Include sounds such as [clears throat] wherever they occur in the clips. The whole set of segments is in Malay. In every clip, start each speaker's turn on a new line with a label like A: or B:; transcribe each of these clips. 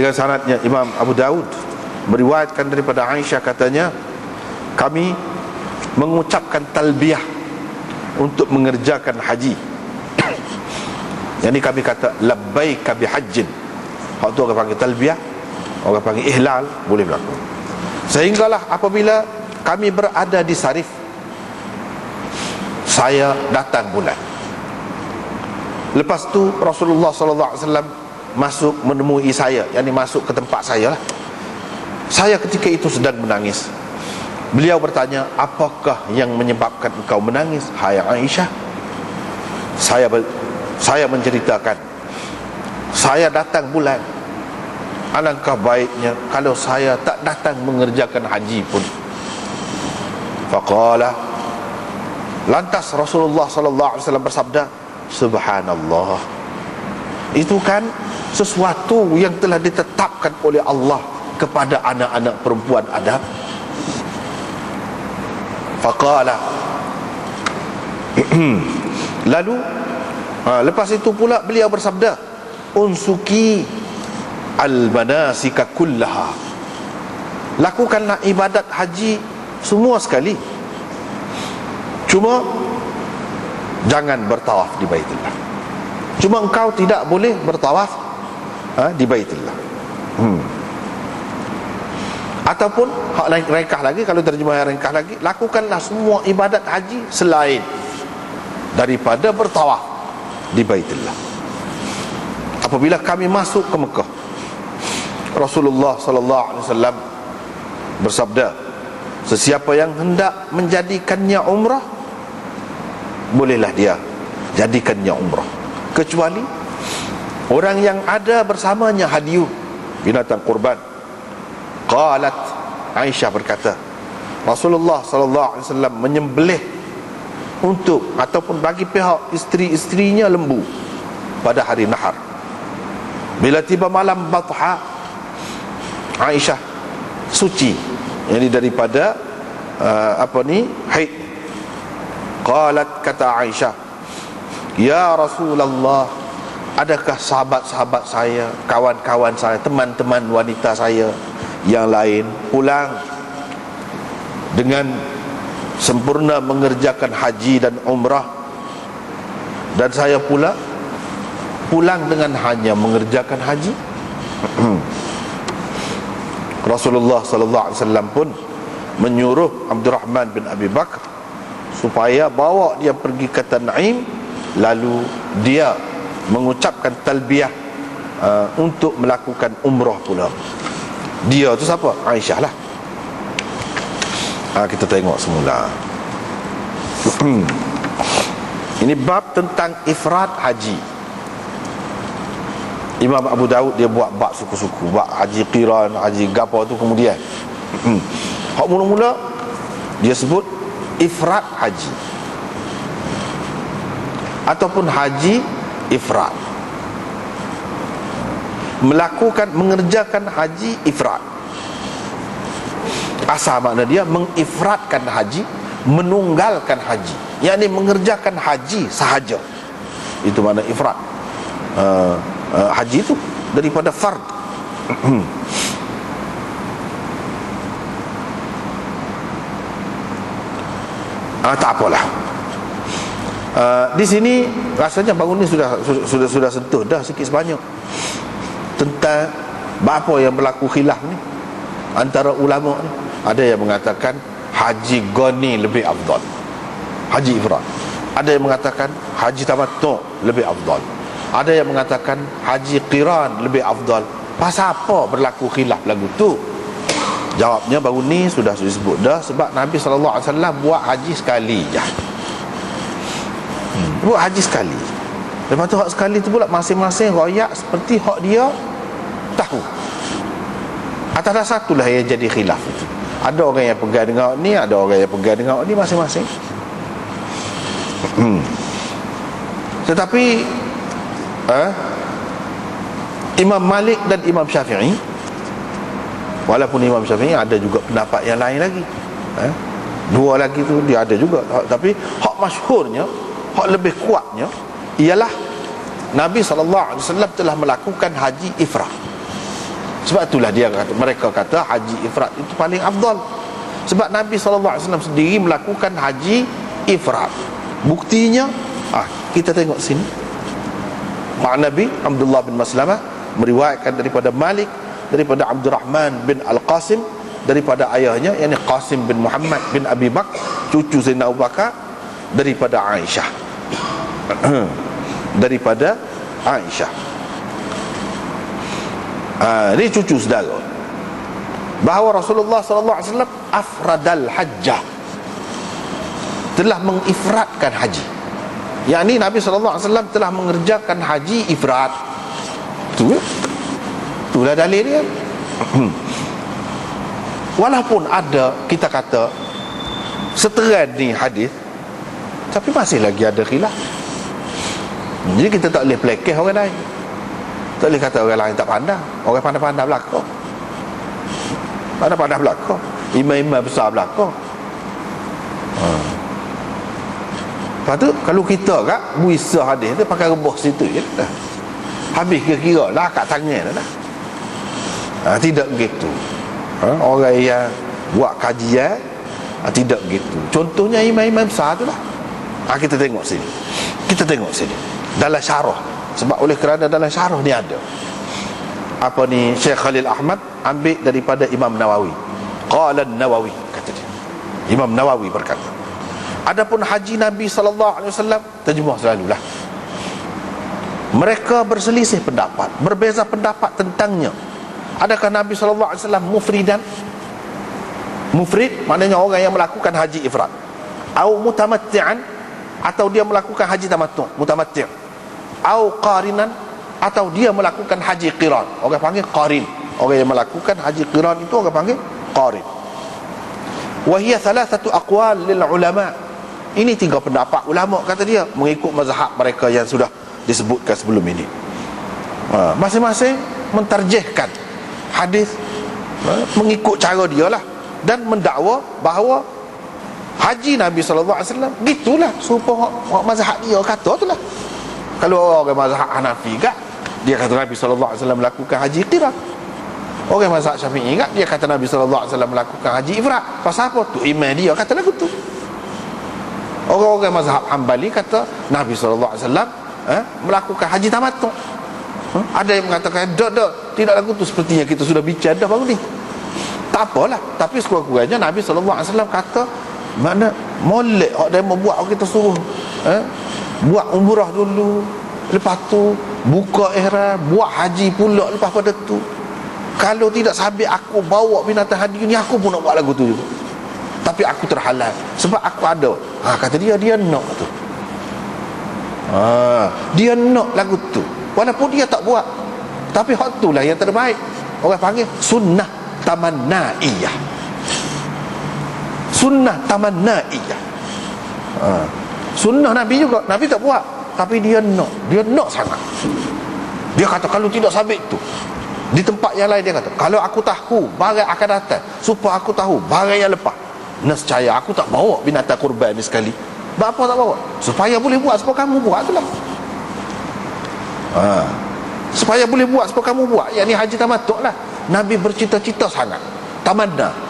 A: dengan sanadnya Imam Abu Daud meriwayatkan daripada Aisyah katanya kami mengucapkan talbiyah untuk mengerjakan haji [coughs] ni kami kata labbaik bi hajjin. Hak tu orang panggil talbiyah, orang panggil ihlal, boleh berlaku. Sehinggalah apabila kami berada di Sarif saya datang bulan. Lepas tu Rasulullah sallallahu alaihi wasallam masuk menemui saya, yakni masuk ke tempat saya lah. Saya ketika itu sedang menangis. Beliau bertanya, "Apakah yang menyebabkan engkau menangis?" Hai Aisyah. Saya saya menceritakan saya datang bulan alangkah baiknya kalau saya tak datang mengerjakan haji pun faqala lantas Rasulullah sallallahu alaihi wasallam bersabda subhanallah itu kan sesuatu yang telah ditetapkan oleh Allah kepada anak-anak perempuan Adam. Faqala. [clears throat] Lalu ha, Lepas itu pula beliau bersabda Unsuki Al-manasika kullaha. Lakukanlah ibadat haji Semua sekali. Cuma Jangan bertawaf di Baitullah Cuma engkau tidak boleh bertawaf ha, Di Baitullah hmm. Ataupun Hak lain ringkah lagi Kalau terjemah ringkah lagi Lakukanlah semua ibadat haji Selain Daripada bertawaf di Baitullah. Apabila kami masuk ke Mekah, Rasulullah sallallahu alaihi wasallam bersabda, sesiapa yang hendak menjadikannya umrah bolehlah dia jadikannya umrah. Kecuali orang yang ada bersamanya hadiu binatang kurban. Qalat Aisyah berkata, Rasulullah sallallahu alaihi wasallam menyembelih untuk ataupun bagi pihak isteri-isterinya lembu pada hari nahar bila tiba malam batha Aisyah suci ini daripada uh, apa ni haid qalat kata Aisyah ya Rasulullah adakah sahabat-sahabat saya kawan-kawan saya teman-teman wanita saya yang lain pulang dengan sempurna mengerjakan haji dan umrah? Dan saya pula pulang dengan hanya mengerjakan haji? [clears throat] Rasulullah sallallahu alaihi wasallam pun menyuruh Abdurrahman bin Abi Bakar supaya bawa dia pergi ke Tan'im lalu dia mengucapkan talbiyah uh, untuk melakukan umrah pula. Dia tu siapa? Aisyah lah. Ha, kita tengok semula. Ini bab tentang ifrat haji. Imam Abu Daud dia buat bab suku-suku. Bab haji qiran haji gapo tu kemudian. Hak mula-mula dia sebut ifrat haji. Ataupun haji ifrat melakukan mengerjakan haji ifrat asal makna dia mengifratkan haji menunggalkan haji. Yakni mengerjakan haji sahaja. Itu makna ifrat uh, uh, haji itu daripada fard. [clears throat] Ah, tak apalah uh, di sini rasanya bangun ni sudah sudah sudah sentuh dah sikit sebanyak. Tentang apa yang berlaku khilaf ni antara ulama ni ada yang mengatakan haji goni lebih afdal. Haji ifrat ada yang mengatakan haji tamattu lebih afdal. Ada yang mengatakan haji qiran lebih afdal. Pasal apa berlaku khilaf lagu tu? Jawabnya baru ni sudah disebut dah sebab Nabi SAW buat haji sekali je. hmm. Buat haji sekali. Lepas tu hak sekali tu pula masing-masing royak seperti hak dia tahu. Atas dasar itulah yang jadi khilaf ada orang yang pegang dengan ni ada orang yang pegang dengan ni masing-masing. Hmm. tetapi eh, Imam Malik dan Imam Syafi'i walaupun Imam Syafi'i ada juga pendapat yang lain lagi eh, dua lagi tu dia ada juga. Tapi hak masyhurnya hak lebih kuatnya ialah Nabi SAW telah melakukan haji ifrah. Sebab itulah dia kata, mereka kata haji ifrat itu paling afdal. Sebab Nabi SAW sendiri melakukan haji ifrat buktinya ah kita tengok sini. Mak Nabi Abdullah bin Maslamah meriwayatkan daripada Malik daripada Abdul Rahman bin Al-Qasim daripada ayahnya yakni Qasim bin Muhammad bin Abi Bak cucu Zainal Abu Bakar daripada Aisyah [coughs] daripada Aisyah. Ha, ini cucu saudara. Bahawa Rasulullah sallallahu alaihi wasallam afradal hajjah. Telah mengifratkan haji. Yakni Nabi sallallahu alaihi wasallam telah mengerjakan haji ifrat. Tu itulah dalil dia. [coughs] Walaupun ada kita kata seteran ni hadis tapi masih lagi ada khilaf jadi kita tak boleh pelekeh orang lain. Tak boleh kata orang lain tak pandang. Orang pandang-pandang belakang. Pandang-pandang belakang. Imam-imam besar belakang. Ha. lepas tu kalau kita kak buisa hadis tu pakai rebus situ je dah habis kira-kira lah kat tangan dah ha, tidak begitu. Ha, orang yang buat kajian ha, tidak begitu. Contohnya imam-imam besar tu lah. Ha, kita tengok sini. Kita tengok sini dalam syarah sebab oleh kerana dalam syarah ni ada. Apa ni Syekh Khalil Ahmad ambil daripada Imam Nawawi. Qala Nawawi kata dia. Imam Nawawi berkata adapun haji Nabi sallallahu alaihi wasallam terjemah selalulah mereka berselisih pendapat berbeza pendapat tentangnya. Adakah Nabi sallallahu alaihi wasallam mufridan? Mufrid maknanya orang yang melakukan haji ifrad. Atau mutamatti'an atau dia melakukan haji tamattu mutamatti' atau qarinan atau dia melakukan haji qiran. Orang panggil qarin. Orang yang melakukan haji qiran itu orang panggil qarin. Wa hiya thalathatu aqwal lil ulama. Ini tiga pendapat ulama kata dia mengikut mazhab mereka yang sudah disebutkan sebelum ini. Ha, masing-masing mentarjihkan hadis ha, mengikut cara dia lah. Dan mendakwa bahawa haji Nabi SAW gitulah. Supaya mazhab dia kata tu lah. Kalau orang mazhab Hanafi kat dia kata Nabi SAW melakukan haji qirah orang mazhab Syafi'i kat dia kata Nabi SAW melakukan haji ifrat pasal apa? Tu iman dia kata lagu tu. Orang-orang mazhab Hanbali kata Nabi SAW eh, melakukan haji tamattu hmm? ada yang mengatakan dak dak tidak lagu tu sepertinya kita sudah bicara dah baru ni. Tak apalah. Tapi sekurang-kurangnya Nabi SAW kata mana molek dia membuat orang kita suruh eh, buat umrah dulu lepas tu buka ihram buat haji pula lepas pada tu. Kalau tidak sabit aku bawa binatang haji ni aku pun nak buat lagu tu juga. Tapi aku terhalal sebab aku ada ha, kata dia dia nak tu. Ha, dia nak lagu tu. Walaupun dia tak buat tapi hak tu lah yang terbaik. Orang panggil sunnah tamannaiyah sunnah tamannaiyah. Ha. sunnah Nabi juga Nabi tak buat. Tapi dia nak. Dia nak sangat. Dia kata kalau tidak sabit tu di tempat yang lain dia kata kalau aku tahu barang akan datang. Supaya aku tahu barang yang lepas. Nescaya aku tak bawa binatang kurban ni sekali. Bapa tak bawa. Supaya boleh buat supaya kamu buat itulah ha. supaya boleh buat supaya kamu buat. Yang ni haji tamatuk lah. Nabi bercita-cita sangat. Tamanna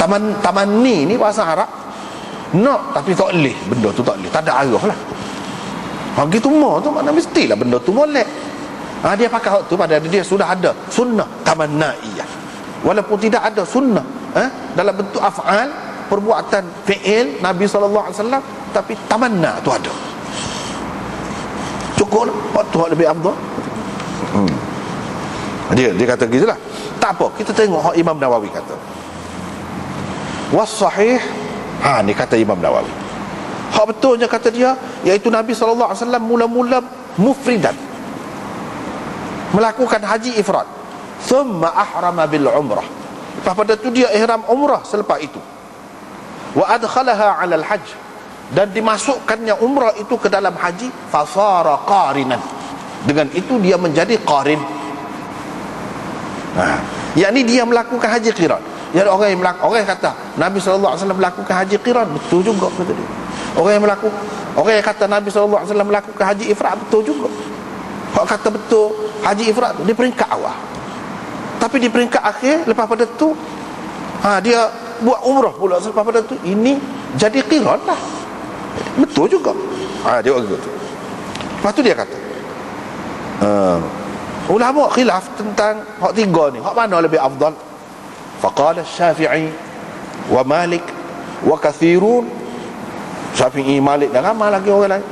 A: taman taman ni ni bahasa Arab nak tapi tak boleh benda tu tak boleh tak ada arah lah Ha gitu mau tu mana mestilah benda tu molek. Ha dia pakai hak tu pada dia sudah ada sunnah tamannaiyah. Walaupun tidak ada sunnah eh, dalam bentuk af'al perbuatan fi'il Nabi sallallahu alaihi wasallam tapi tamanna tu ada. Cukup waktu lebih afdal. Hmm. Dia dia kata gitulah. Tak apa, kita tengok hak Imam Nawawi kata. Was sahih? Ha ni kata Imam Nawawi. Hak betulnya kata dia Iaitu Nabi SAW mula-mula mufridan. Melakukan haji ifrat Thumma ahrama bil umrah. Lepas pada itu dia ihram umrah selepas itu. Wa adkhalaha ala al-hajj Dan dimasukkannya umrah itu ke dalam haji Fasara qarinan. Dengan itu dia menjadi qarin. Nah, yakni dia melakukan haji qiran. Yang orang yang melakukan, orang yang kata Nabi SAW melakukan haji qiran betul juga kata dia. Orang yang melakukan Orang yang kata Nabi SAW melakukan haji ifrat Betul juga. Orang kata betul Haji ifrat Dia peringkat awal. Tapi di peringkat akhir lepas pada tu ha, dia buat umrah pula lepas pada tu ini jadi qiran lah. Betul juga. Ha, dia begitu lepas tu dia kata uh, ulama khilaf tentang hak tiga ni hak mana lebih afdal wa malik wa kathirun syafi'i malik dan ramai lagi orang lain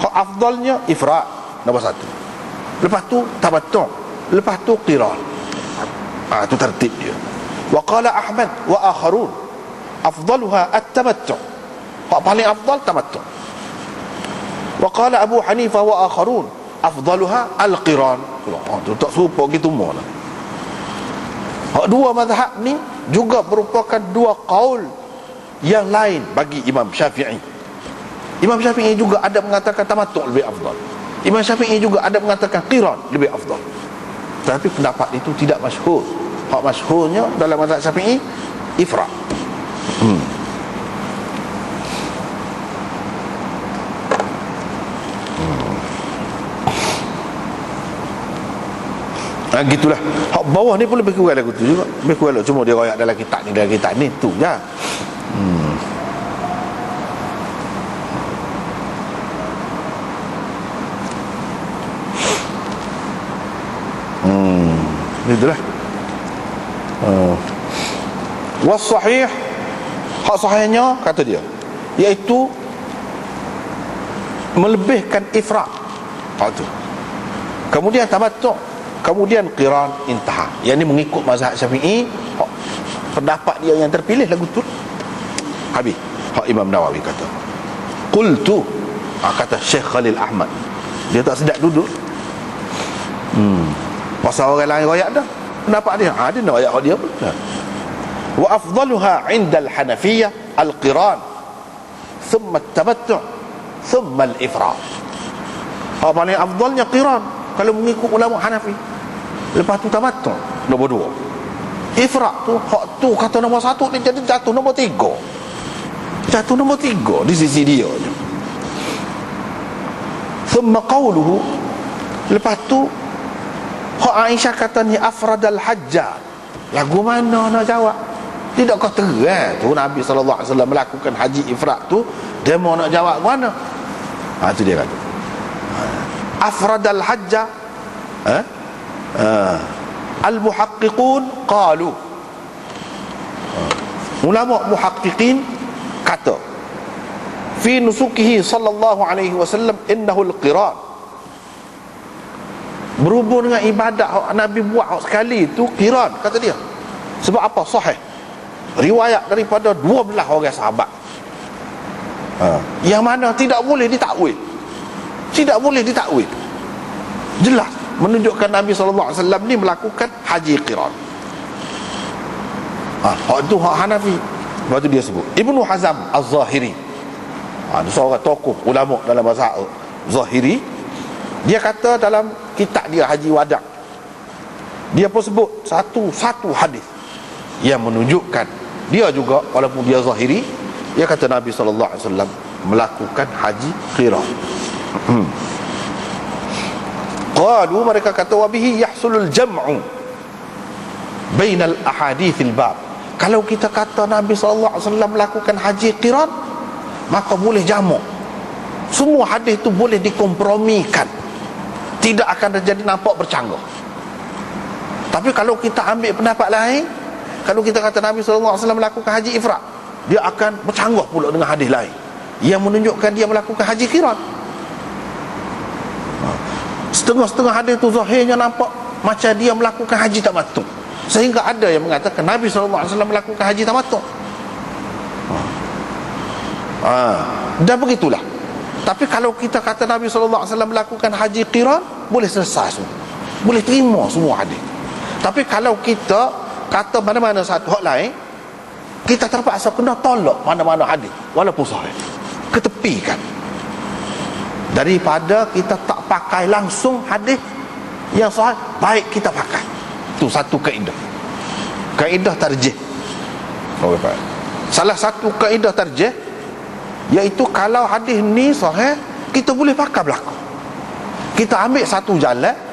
A: hak afdalnya ifrat nombor satu lepas tu tabattu lepas tu qiran Ah itu tertib dia. Wa qala Ahmad wa akharun afdaluha at-tamattu. Hak paling afdal tamattu. Wa qala Abu Hanifah wa akharun afdaluha al-qiran. Oh, tu tak serupa gitu semua lah. Hak dua mazhab ni juga merupakan dua qaul yang lain bagi Imam Syafi'i. Imam Syafi'i juga ada mengatakan tamattu lebih afdal. Imam Syafi'i juga ada mengatakan qiran lebih afdal. Tapi pendapat itu tidak masyhur hak masyhurnya dalam mazhab Syafi'i ifrat. Hmm. Ha, gitulah. Hak bawah ni pun lebih kurang lagu tu juga. Lebih kurang lagu. Cuma dia royak dalam kitab ni Dalam kitab ni Tu je. Hmm. Hmm. Itulah. Uh. was sahih. Hak sahihnya kata dia iaitu melebihkan ifrat hak tu. Kemudian tamattu kemudian qiran intaha. Yang ini mengikut mazhab syafi'i. Pendapat dia yang terpilih lagu tu. Habis. Hak Imam Nawawi kata qultu. Ha, kata Syekh Khalil Ahmad. Dia tak sedap duduk. Hmm. pasal orang lain royak dah. Pendapat dia. Ha, dia nak ayat dia pun. Wa afdaluha inda al-hanafiyah al-qiran. Thumma tabattu' thumma al-ifrat apa paling afdalnya qiran kalau mengikut ulama Hanafi lepas tu tabattu' nombor dua ifrat tu hak tu kata nombor satu dia jadi jatuh nombor tiga jatuh nombor tiga di sisi dia thumma qawluhu lepas tu Hak Aisyah kata ni afradal hajja. Lagu mana nak jawab? Tidak kau terang tu Nabi SAW melakukan haji ifrat tu dia mau nak jawab mana? Ha tu dia kata. Afradal hajja. Ha? Ha. Al-muhaqqiqun qalu. Ulama muhaqqiqin kata fi nusukihi sallallahu alaihi wasallam innahu al-qiran berhubung dengan ibadat Nabi buat sekali itu kiran kata dia sebab apa sahih riwayat daripada 12 orang sahabat ha. yang mana tidak boleh ditakwil tidak boleh ditakwil. Jelas menunjukkan Nabi SAW ni melakukan haji kiran ha. hak itu hak Hanafi. Lepas tu dia sebut Ibnu Hazam Az-Zahiri. Ha, seorang tokoh ulama dalam mazhab Zahiri. Dia kata dalam kitab dia Haji Wadak dia pun sebut satu satu hadis yang menunjukkan dia juga walaupun dia zahiri dia kata Nabi wasallam melakukan haji qira hmm. qalu mereka kata wabihi yahsulul jam'u bainal ahadithil bab. Kalau kita kata Nabi sallallahu alaihi wasallam melakukan haji qiran maka boleh jamak semua hadis itu boleh dikompromikan. Tidak akan terjadi nampak bercanggah. Tapi kalau kita ambil pendapat lain kalau kita kata Nabi SAW melakukan haji ifrat dia akan bercanggah pula dengan hadis lain. Yang menunjukkan dia melakukan haji ha. Setengah-setengah hadis tu zahirnya nampak macam dia melakukan haji tamatuk sehingga ada yang mengatakan Nabi SAW melakukan haji tamatuk ha. dan begitulah. Tapi kalau kita kata Nabi SAW melakukan haji qiran Boleh selesai semua. Boleh terima semua hadis. Tapi kalau kita kata mana-mana satu hak lain Kita terpaksa kena tolak mana-mana hadis Walaupun sahih. Ketepikan Daripada kita tak pakai langsung hadis Yang sahih Baik kita pakai. Itu satu kaedah. Kaedah tarjih. Oh, Salah satu kaedah tarjih Iaitu kalau hadis ni sahih Kita boleh pakai belakang. Kita ambil satu jalan